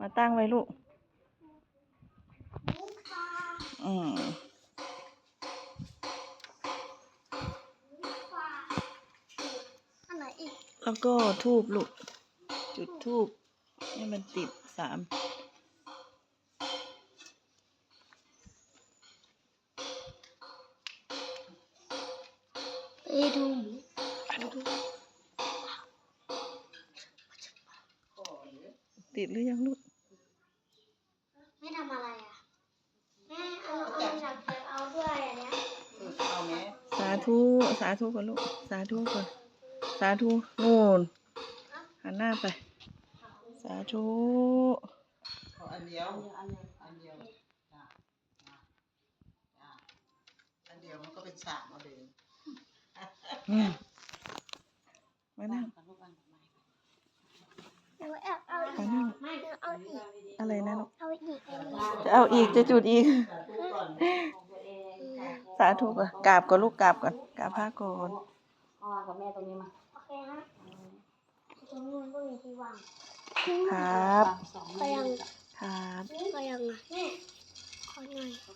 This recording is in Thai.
มาตั้งไว้ลูก อืมแล้วก็ทูบลูก จุดทูบให้มันติดสามไปดูหมู ติดหรือยังลูก ไม่ทำอะไรอะ แม่เอาเอาจากเก็บเอาด้วยอันเนี้ยเอาไหมสาธุสาธุก่อนลูก สาธุก่อน สาธุนู่นหันหน้าไป สาธุเอาอันเดียวอันเดียวอันเดียวจ้ะจ้ะจ้ะอันเดียวมันก็เป็นสามเอาเดินอืมมานั่ง หนูแอบ เอาอีกมานั่งไม่เอาอีก อะไรนะลูกเอาอีกจะเอาอีกจะจุดอีกสาธุก่อนสาธุก่อนกราบก่อนลูกกราบก่อนกราบพระก่อนเอาวางกับแม่ตรงนี้มาโอเคฮะตรงนู้นก็มีที่วางครับวางสองก็ยังครับก็ยังอะแม่ขอหน่อย